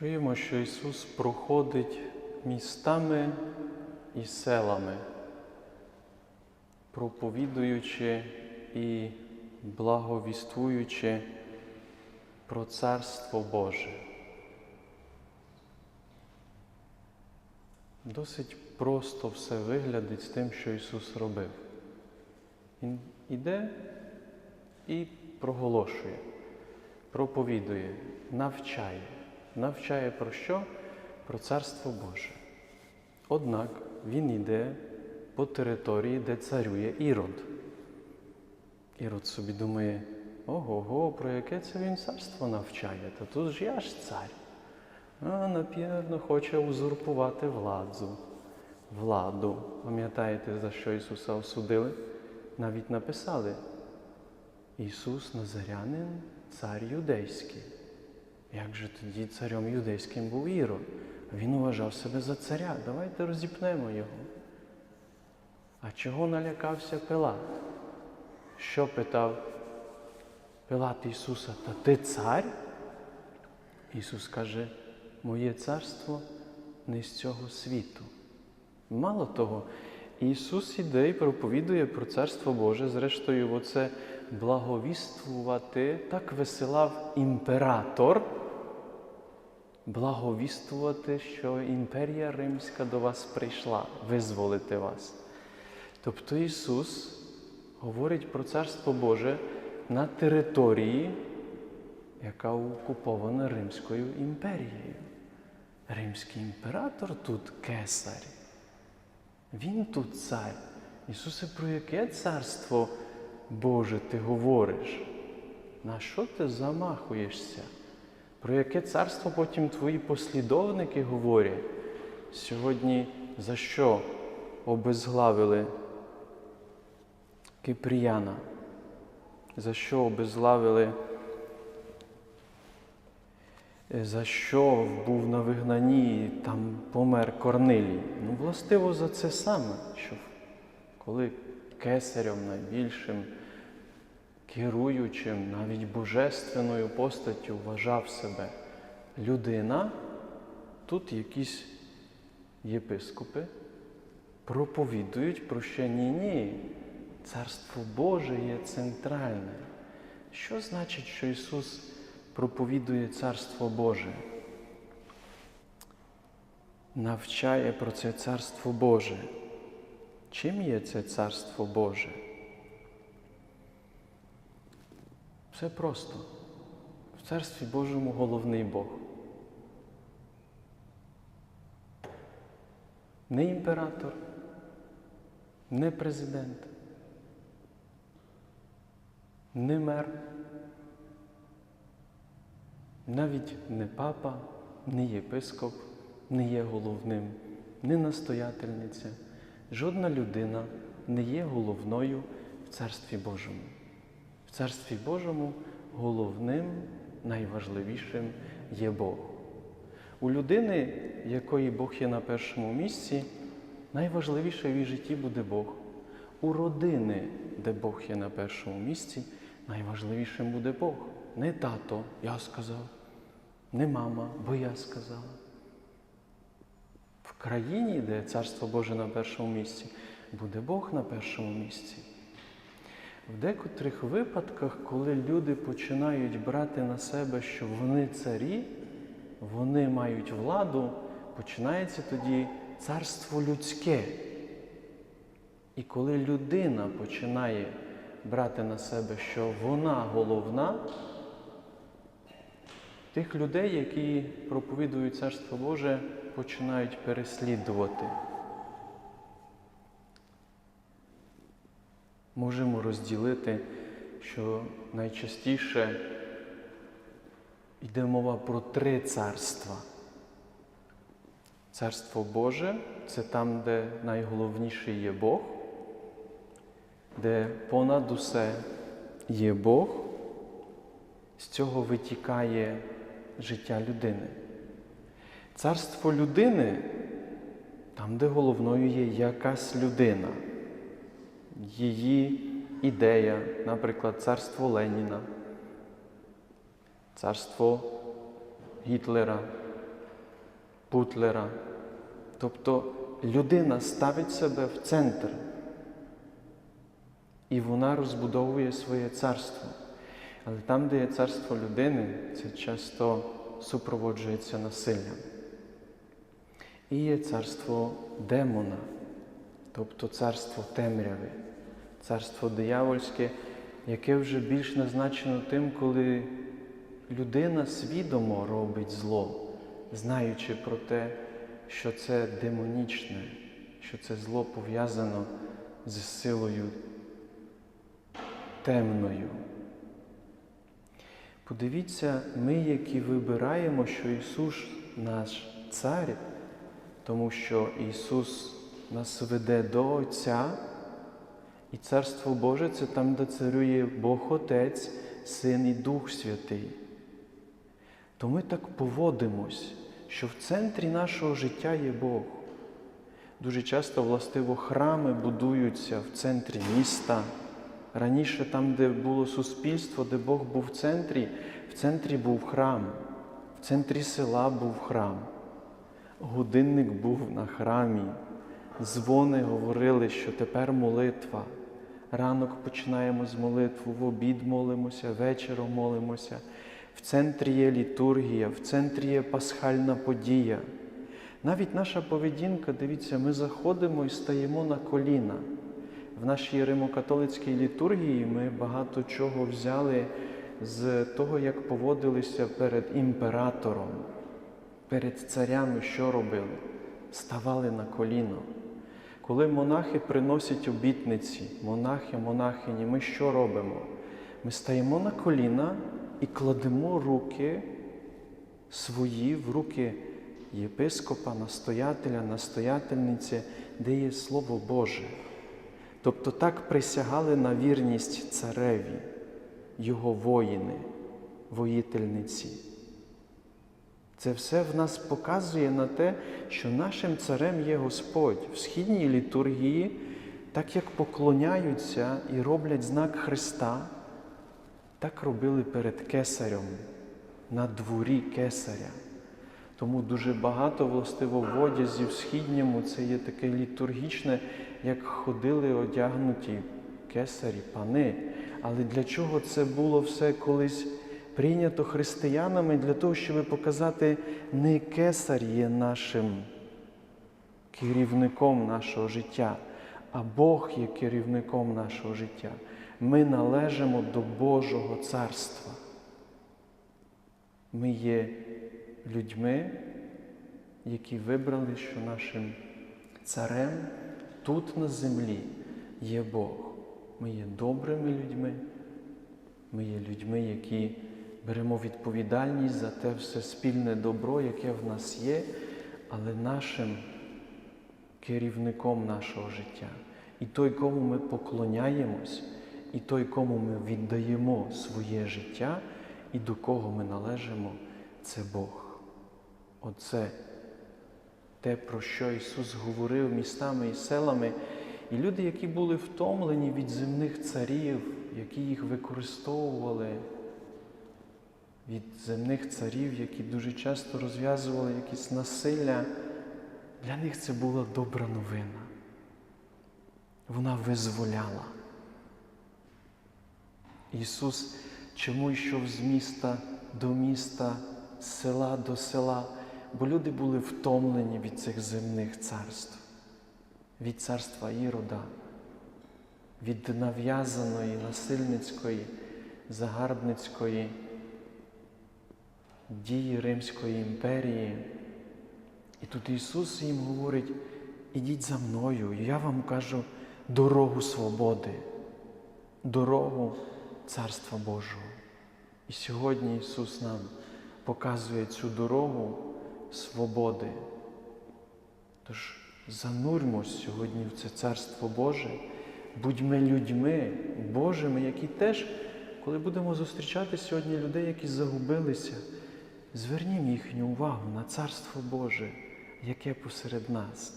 Чуємо, що Ісус проходить містами і селами, проповідуючи і благовіствуючи про Царство Боже. Досить просто все виглядить з тим, що Ісус робив. Він іде і проголошує, проповідує, навчає. Навчає про що? Про Царство Боже. Однак він йде по території, де царює Ірод. Ірод собі думає, ого, го про яке це він царство навчає? Та тут ж я ж цар. А, напевно, хоче узурпувати владу. Владу. Пам'ятаєте, за що Ісуса осудили? Навіть написали. Ісус Назарянин, цар юдейський. Як же тоді царем юдейським був Ірод? Він вважав себе за царя. Давайте розіпнемо його. А чого налякався Пилат? Що питав Пилат Ісуса? Та ти цар? Ісус каже, моє царство не з цього світу. Мало того, Ісус іде і проповідує про Царство Боже, зрештою, оце благовіствувати, так висилав імператор, благовіствувати, що імперія Римська до вас прийшла, визволити вас. Тобто Ісус говорить про Царство Боже на території, яка окупована Римською імперією. Римський імператор тут кесар. Він тут цар. Ісусе, про яке царство Боже ти говориш? На що ти замахуєшся? Про яке царство потім твої послідовники говорять? Сьогодні за що обезглавили Кипріяна? За що обезглавили? За що був на вигнанні, там помер Корнилій? Ну, властиво за це саме, що коли кесарем найбільшим, керуючим, навіть божественною постаттю вважав себе людина, тут якісь єпископи проповідують про що ні-ні, Царство Боже є центральне. Що значить, що Ісус проповідує Царство Боже? Навчає про це Царство Боже. Чим є це Царство Боже? Все просто. В Царстві Божому головний Бог. Не імператор, не президент, не мер, навіть не папа, не єпископ, не є головним, не настоятельниця. Жодна людина не є головною в Царстві Божому. В Царстві Божому головним, найважливішим є Бог. У людини, якої Бог є на першому місці, найважливіше в її житті буде Бог. У родини, де Бог є на першому місці, найважливішим буде Бог. Не тато, я сказав, не мама, бо я сказала. В країні, де Царство Боже на першому місці, буде Бог на першому місці. В декотрих випадках, коли люди починають брати на себе, що вони царі, вони мають владу, починається тоді царство людське. І коли людина починає брати на себе, що вона головна, тих людей, які проповідують Царство Боже, починають переслідувати. Можемо розділити, що найчастіше йде мова про три царства. Царство Боже це там, де найголовніший є Бог, де понад усе є Бог, з цього витікає життя людини. Царство людини там, де головною є якась людина, її ідея, наприклад, царство Леніна, царство Гітлера, Бутлера. Тобто людина ставить себе в центр, і вона розбудовує своє царство. Але там, де є царство людини, це часто супроводжується насиллям. І є царство демона, тобто царство темряви, царство диявольське, яке вже більш назначено тим, коли людина свідомо робить зло, знаючи про те, що це демонічне, що це зло пов'язано з силою темною. Подивіться, ми, які вибираємо, що Ісус наш Цар, тому що Ісус нас веде до Отця, і Царство Боже це там, де царює Бог Отець, Син і Дух Святий. То ми так поводимось, що в центрі нашого життя є Бог. Дуже часто властиво храми будуються в центрі міста. Раніше там, де було суспільство, де Бог був в центрі, в центрі був храм, в центрі села був храм. Годинник був на храмі. Дзвони говорили, що тепер молитва. Ранок починаємо з молитву, в обід молимося, вечором молимося. В центрі є літургія, в центрі є пасхальна подія. Навіть наша поведінка, дивіться, ми заходимо і стаємо на коліна. В нашій римокатолицькій літургії ми багато чого взяли з того, як поводилися перед імператором, перед царями, що робили? Ставали на коліно. Коли монахи приносять обітниці, монахи, монахині, ми що робимо? Ми стаємо на коліна і кладемо руки свої в руки єпископа, настоятеля, настоятельниці, де є Слово Боже. Тобто так присягали на вірність цареві, його воїни, воїтельниці. Це все в нас показує на те, що нашим царем є Господь в східній літургії, так як поклоняються і роблять знак Христа, так робили перед кесарем, на дворі кесаря. Тому дуже багато властиво в одязі в східньому це є таке літургічне, як ходили одягнуті кесарі, пани. Але для чого це було все колись прийнято християнами? Для того, щоб показати, не кесар є нашим керівником нашого життя, а Бог є керівником нашого життя. Ми належимо до Божого царства. Ми є людьми, які вибрали, що нашим царем тут на землі є Бог. Ми є добрими людьми, ми є людьми, які беремо відповідальність за те все спільне добро, яке в нас є, але нашим керівником нашого життя. І той, кому ми поклоняємось, і той, кому ми віддаємо своє життя, і до кого ми належимо, це Бог. Оце те, про що Ісус говорив містами і селами, і люди, які були втомлені від земних царів, які їх використовували, від земних царів, які дуже часто розв'язували якісь насилля, для них це була добра новина. Вона визволяла. Ісус чому йшов з міста до міста, з села до села, бо люди були втомлені від цих земних царств, від царства Ірода, від нав'язаної, насильницької, загарбницької дії Римської імперії. І тут Ісус їм говорить, ідіть за мною, і я вам кажу дорогу свободи, дорогу Царства Божого. І сьогодні Ісус нам показує цю дорогу свободи. Тож занурмось сьогодні в це Царство Боже, будьмо людьми Божими, які теж, коли будемо зустрічати сьогодні людей, які загубилися, звернімо їхню увагу на Царство Боже, яке посеред нас.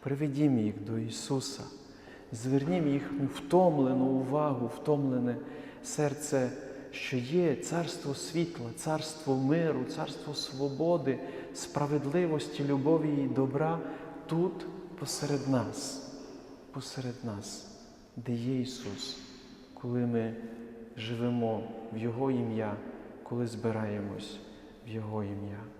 Приведімо їх до Ісуса, звернімо їхню втомлену увагу, втомлене серце що є царство світла, царство миру, царство свободи, справедливості, любові і добра тут посеред нас, посеред нас, де є Ісус, коли ми живемо в Його ім'я, коли збираємось в Його ім'я.